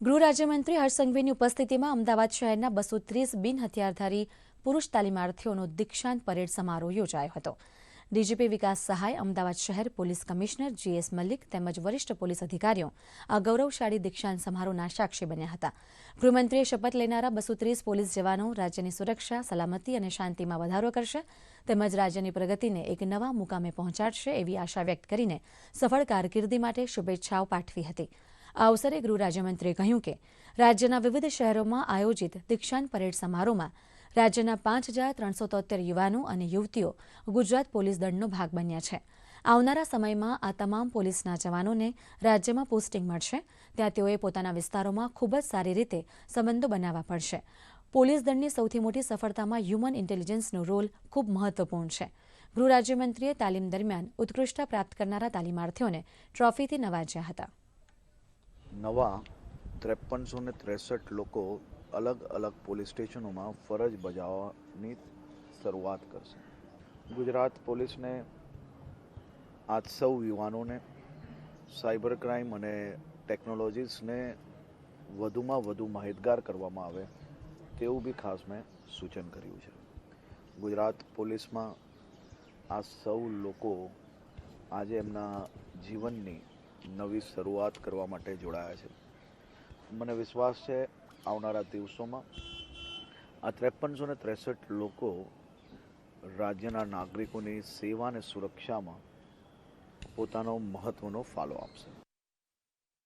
ગૃહ રાજ્યમંત્રી હર્ષ ઉપસ્થિતિમાં અમદાવાદ શહેરના બસો ત્રીસ બિન હથિયારધારી પુરુષ તાલીમાર્થીઓનો દીક્ષાંત પરેડ સમારોહ યોજાયો હતો. ડીજીપી વિકાસ સહાય, અમદાવાદ શહેર પોલીસ કમિશનર જીએસ મલિક તેમજ વરિષ્ઠ પોલીસ અધિકારીઓ આ ગૌરવશાળી દીક્ષાંત સમારોહના સાક્ષી બન્યા હતા. ગૃહમંત્રીએ શપથ લેનારા બસો ત્રીસ પોલીસ જવાનો રાજ્યની સુરક્ષા, સલામતી અને શાંતિમાં વધારો કરશે તેમજ રાજ્યની પ્રગતિને એક નવા મુકામે પહોંચાડશે એવી આશા વ્યક્ત કરીને સફળ કારકિર્દી માટે શુભેચ્છાઓ પાઠવી હતી. આ અવસરે ગૃહ રાજ્યમંત્રીએ કહ્યું કે રાજ્યના વિવિધ શહેરોમાં આયોજિત દીક્ષાંત પરેડ સમારોહમાં રાજ્યના પાંચ હજાર ત્રણસો તોતેર યુવાનો અને યુવતીઓ ગુજરાત પોલીસ દળનો ભાગ બન્યા છે. આવનારા સમયમાં આ તમામ પોલીસના જવાનોને રાજ્યમાં પોસ્ટિંગ મળશે. ત્યાં તેઓએ પોતાના વિસ્તારોમાં ખૂબ જ સારી રીતે સંબંધો બનાવવા પડશે. પોલીસ દળની સૌથી મોટી સફળતામાં હ્યુમન ઇન્ટેલિજન્સનો રોલ ખૂબ મહત્વપૂર્ણ છે. ગૃહ રાજ્યમંત્રીએ તાલીમ દરમિયાન ઉત્કૃષ્ટતા પ્રાપ્ત કરનારા તાલીમાર્થીઓને ટ્રોફીથી નવાજ્યા હતા. નવા ત્રેપનસો ને ત્રેસઠ લોકો અલગ અલગ પોલીસ સ્ટેશનોમાં ફરજ બજાવવાની શરૂઆત કરશે. ગુજરાત પોલીસને આજ સૌ યુવાનોને, સાયબર ક્રાઇમ અને ટેકનોલોજીસને વધુમાં વધુ માહિતગાર કરવામાં આવે તેવું બી ખાસ મેં સૂચન કર્યું છે. ગુજરાત પોલીસમાં આ સૌ લોકો આજે એમના જીવનની નવી શરૂઆત કરવા માટે જોડાયા છે. મને વિશ્વાસ છે, આવનારા દિવસોમાં આ ત્રેપનસો ને ત્રેસઠ લોકો રાજ્યના નાગરિકોની સેવા અને સુરક્ષામાં પોતાનો મહત્વનો ફાળો આપશે.